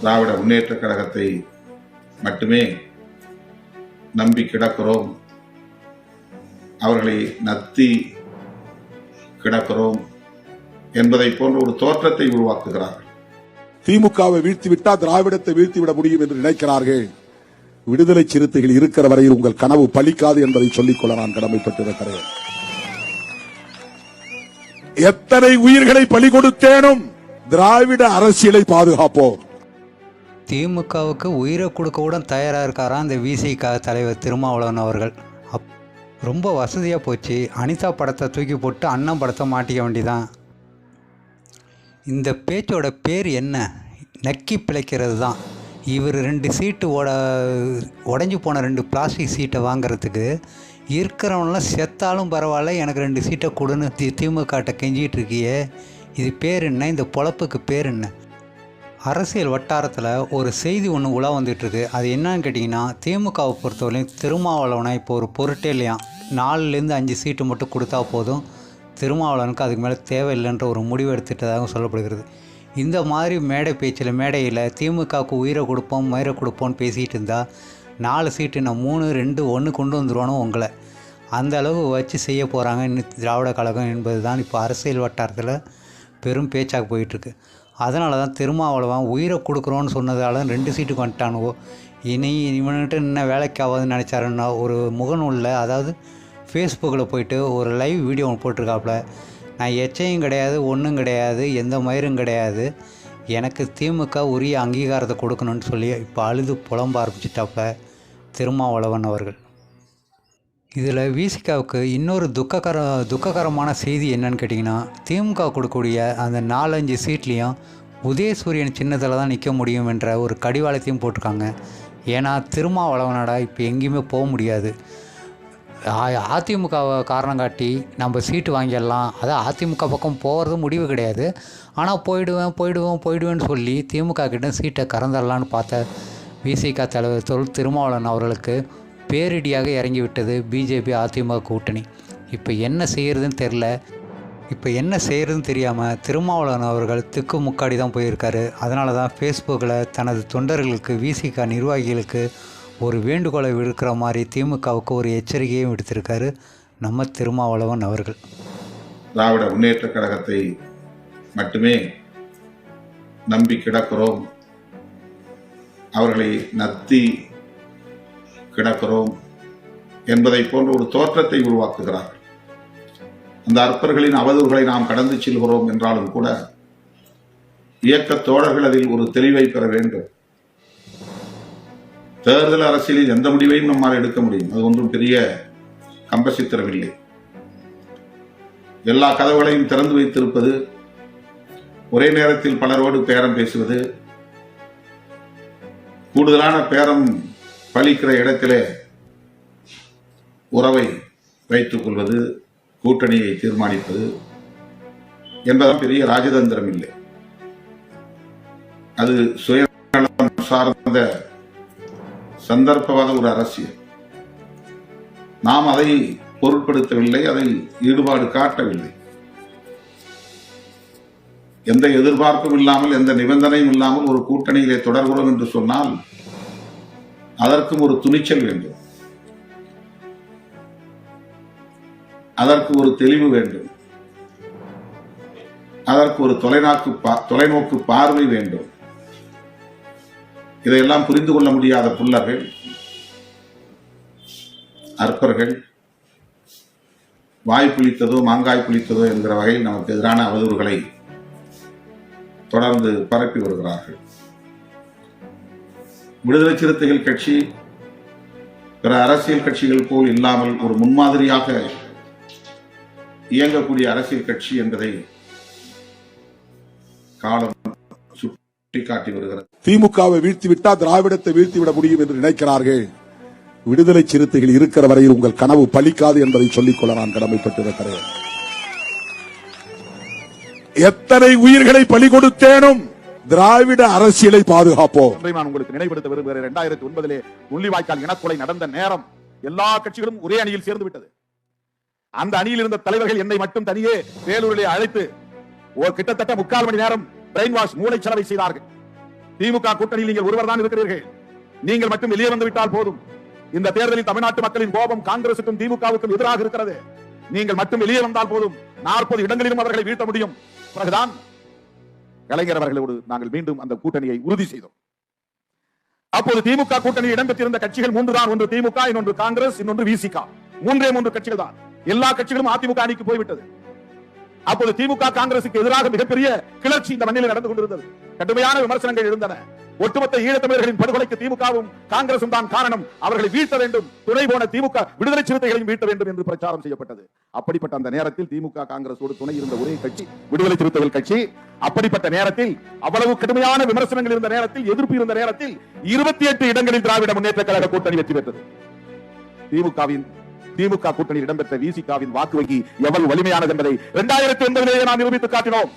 திராவிட முன்னேற்ற கழகத்தை மட்டுமே நம்பி கிடக்கிறோம். அவர்களை நத்தி கிடக்கிறோம் என்பதை போன்ற ஒரு தோற்றத்தை உருவாக்குகிறார்கள். திமுகவை வீழ்த்திவிட்டால் திராவிடத்தை வீழ்த்திவிட முடியும் என்று நினைக்கிறார்கள். விடுதலை சிறுத்தைகள் இருக்கிற வரையில் உங்கள் கனவு பலிக்காது என்பதை சொல்லிக்கொள்ள நான் கடமைப்பட்டிருக்கிறேன். எத்தனை உயிர்களை பலி கொடுத்தேனும் திராவிட அரசியலை பாதுகாப்போம். திமுகவுக்கு உயிரை கொடுக்க கூட தயாராக இருக்காராம் இந்த விசிக தலைவர் திருமாவளவன் அவர்கள்? அப் ரொம்ப வசதியாக போச்சு. அனிதா படத்தை தூக்கி போட்டு அண்ணன் படத்தை மாட்டிக்க வேண்டிதான். இந்த பேச்சோட பேர் என்ன? நக்கி பிழைக்கிறது தான் இவர் ரெண்டு சீட்டு ஓட உடஞ்சி போன ரெண்டு பிளாஸ்டிக் சீட்டை வாங்குறதுக்கு இருக்கிறவனெலாம் செத்தாலும் பரவாயில்ல எனக்கு ரெண்டு சீட்டை கொடுன்னு தி திமுகட்ட கெஞ்சிகிட்டு இருக்கியே. இது பேர் என்ன? இந்த பொழப்புக்கு பேர் என்ன? அரசியல் வட்டாரத்தில் ஒரு செய்தி ஒன்று உலா வந்துட்டுருக்கு. அது என்னன்னு கேட்டிங்கன்னா திமுகவை பொறுத்தவரையும் திருமாவளவனை இப்போ ஒரு பொருட்டே இல்லையா? நாலுலேருந்து அஞ்சு சீட்டு மட்டும் கொடுத்தா போதும். திருமாவளவனுக்கு அதுக்கு மேலே தேவையில்லைன்ற ஒரு முடிவு எடுத்துட்டதாக சொல்லப்படுகிறது. இந்த மாதிரி மேடை பேச்சில் மேடையில் திமுகவுக்கு உயிரை கொடுப்போம் மயிரை கொடுப்போம்னு பேசிகிட்டு இருந்தால் நாலு சீட்டு நான் மூணு ரெண்டு ஒன்று கொண்டு வந்துடுவானோ உங்களை? அந்த அளவு வச்சு செய்ய போகிறாங்க இன்னும் திராவிட கழகம் என்பது தான் இப்போ அரசியல் வட்டாரத்தில் பெரும் பேச்சாக போயிட்டுருக்கு. அதனால தான் திருமாவளவன் உயிரை கொடுக்குறோன்னு சொன்னதால ரெண்டு சீட்டுக்கு வந்துட்டானுவோ. இனி இவன்கிட்ட என்ன வேலைக்கு ஆகாதுன்னு நினச்சாருன்னா ஒரு முகநூலில் அதாவது ஃபேஸ்புக்கில் போயிட்டு ஒரு லைவ் வீடியோ ஒன்று போட்டிருக்காப்புல நான் எச்சையும் கிடையாது ஒன்றும் கிடையாது எந்த மயிரும் கிடையாது. எனக்கு திமுக உரிய அங்கீகாரத்தை கொடுக்கணும்னு சொல்லி இப்போ அழுது புலம்ப ஆரம்பிச்சிட்டாப்புல திருமாவளவன் அவர்கள். இதில் விசிகாவுக்கு இன்னொரு துக்ககர துக்ககரமான செய்தி என்னன்னு கேட்டிங்கன்னா திமுக கொடுக்கக்கூடிய அந்த நாலஞ்சு சீட்லேயும் உதயசூரியன் சின்னத்தில் தான் நிற்க முடியும் என்ற ஒரு கடிவாளத்தையும் போட்டிருக்காங்க. ஏன்னா திருமாவளவனடா இப்போ எங்கேயுமே போக முடியாது. அதிமுகவை காரணம் காட்டி நம்ம சீட்டு வாங்கிடலாம். அதான் அதிமுக பக்கம் போகிறது முடிவு கிடையாது. ஆனால் போயிடுவேன் போயிடுவேன் போயிடுவேன்னு சொல்லி திமுக கிட்ட சீட்டை கறந்துடலான்னு பார்த்த விசிக தலைவர் தொல் திருமாவளவன் அவர்களுக்கு பேரிடியாக இறங்கி விட்டது பிஜேபி அதிமுக கூட்டணி. இப்போ என்ன செய்யறதுன்னு தெரில இப்போ என்ன செய்யறதுன்னு தெரியாமல் திருமாவளவன் அவர்கள் திக்கு முக்காடி தான் போயிருக்காரு. அதனால தான் ஃபேஸ்புக்கில் தனது தொண்டர்களுக்கு விசிக நிர்வாகிகளுக்கு ஒரு வேண்டுகோளை விடுக்கிற மாதிரி திமுகவுக்கு ஒரு எச்சரிக்கையும் விடுத்திருக்காரு நம்ம திருமாவளவன் அவர்கள். திராவிட முன்னேற்ற கழகத்தை மட்டுமே நம்பி கிடக்கிறோம். அவர்களை நத்தி கிடக்கிறோம் என்பதை போன்ற ஒரு தோற்றத்தை உருவாக்குகிறார்கள் அந்த அற்பர்களின் அவதூறுகளை நாம் கடந்து செல்கிறோம் என்றாலும் கூட இயக்க தோழர்கள் அதில் ஒரு தெளிவை பெற வேண்டும். தேர்தல் அரசியலில் எந்த முடிவையும் நம்மால் எடுக்க முடியும். அது ஒன்றும் பெரிய கம்பசித்திரமில்லை. எல்லா கதவுகளையும் திறந்து வைத்திருப்பது ஒரே நேரத்தில் பலரோடு பேரம் பேசுவது கூடுதலான பேரம் பலிக்கிற இடத்திலே உறவை வைத்துக் கொள்வது கூட்டணியை தீர்மானிப்பது என்பதும் பெரிய ராஜதந்திரம் இல்லை. அது சுயநலம் சார்ந்த சந்தர்ப்பவாத ஒரு அரசியல். நாம் அதை பொருட்படுத்தவில்லை அதை ஈடுபாடு காட்டவில்லை. எந்த எதிர்பார்ப்பும் இல்லாமல் எந்த நிபந்தனையும் இல்லாமல் ஒரு கூட்டணியிலே தொடர்கிறோம் என்று சொன்னால் அதற்கும் ஒரு துணிச்சல் வேண்டும். அதற்கு ஒரு தெளிவு வேண்டும். அதற்கு ஒரு தொலைநோக்கு பா- தொலைநோக்கு பார்வை வேண்டும். இதையெல்லாம் புரிந்து கொள்ள முடியாத புல்லர்கள் அற்பர்கள் வாய் புளித்ததோ மாங்காய் புளித்ததோ என்கிற வகையில் நமக்கு எதிரான அவதூறுகளை தொடர்ந்து பரப்பி வருகிறார்கள். விடுதலை சிறுத்தைகள் கட்சி பிற அரசியல் கட்சிகள் போல் இல்லாமல் ஒரு முன்மாதிரியாக இயங்கக்கூடிய அரசியல் கட்சி என்பதை காலம் சுட்டிக்காட்டி வருகிறது. திமுகவை வீழ்த்திவிட்டால் திராவிடத்தை வீழ்த்திவிட முடியும் என்று நினைக்கிறார்கள். விடுதலை சிறுத்தைகள் இருக்கிற வரையில் உங்கள் கனவு பலிக்காது என்பதை சொல்லிக்கொள்ள நான் கடமைப்பட்டிருக்கிறேன். எத்தனை உயிர்களை பலி கொடுத்தேனும் திராவிட அரசியலை பாதுகாப்போம். நான் உங்களுக்கு நினைவுபடுத்த விரும்புகிறேன். இரண்டாயிரத்தி ஒன்பதிலே முள்ளிவாய்க்கால் இனக்கொலை நடந்த நேரம் எல்லா கட்சிகளும் ஒரே அணியில் சேர்ந்து விட்டது. அந்த அணியில் இருந்த தலைவர்கள் என்னை மட்டும் தனியே வேலூரிலே அழைத்து ஒரு கிட்டத்தட்ட முக்கால் மணி நேரம் பிரெயின் வாஷ் மூளை செலவை செய்தார்கள். திமுக கூட்டணியில் நீங்கள் ஒருவர் தான் இருக்கிறீர்கள். நீங்கள் மட்டும் வெளியே வந்து விட்டால் போதும். இந்த தேர்தலில் தமிழ்நாட்டு மக்களின் கோபம் காங்கிரசுக்கும் திமுகவுக்கும் எதிராக இருக்கிறது. நீங்கள் மட்டும் வெளியே வந்தால் போதும். நாற்பது இடங்களிலும் அவர்களை வீழ்த்த முடியும். பிறகுதான் கலைஞர் அவர்களோடு நாங்கள் மீண்டும் அந்த கூட்டணியை உறுதி செய்தோம். அப்போது திமுக கூட்டணி இடம்பெற்றிருந்த கட்சிகள் மூன்று தான் ஒன்று திமுக இன்னொன்று காங்கிரஸ் இன்னொன்று விசிகா மூன்றே மூன்று கட்சிகள் தான் எல்லா கட்சிகளும் அதிமுக அணிக்கு போய்விட்டது. அப்போது திமுக காங்கிரசுக்கு எதிராக மிகப்பெரிய கிளர்ச்சி இந்த மண்ணில் நடந்து கொண்டிருந்தது. கடுமையான விமர்சனங்கள் இருந்தன ஒட்டுமொத்த ஈழத்தமிழர்களின் படுகொலைக்கு திமுகவும் காங்கிரசும் தான் காரணம். அவர்களை வீழ்த்த வேண்டும். துணை போன திமுக விடுதலை சிறுத்தைகளையும் வீழ்த்த வேண்டும் என்று பிரச்சாரம் செய்யப்பட்டது. அப்படிப்பட்ட அந்த நேரத்தில் திமுக காங்கிரசோடு துணை இருந்த ஒரே கட்சி விடுதலை சிறுத்தைகள் கட்சி. அப்படிப்பட்ட நேரத்தில் அவ்வளவு கடுமையான விமர்சனங்கள் இருந்த நேரத்தில் எதிர்ப்பு இருந்த நேரத்தில் இருபத்தி எட்டு இடங்களில் திராவிட முன்னேற்ற கழக கூட்டணி வெற்றி பெற்றது. திமுகவின் திமுக கூட்டணியில் இடம்பெற்ற விசிகாவின் வாக்கு வங்கி எவ்வளவு வலிமையானது என்பதை இரண்டாயிரத்தி ஒன்பதிலேயே நாம் நிரூபித்து காட்டினோம்.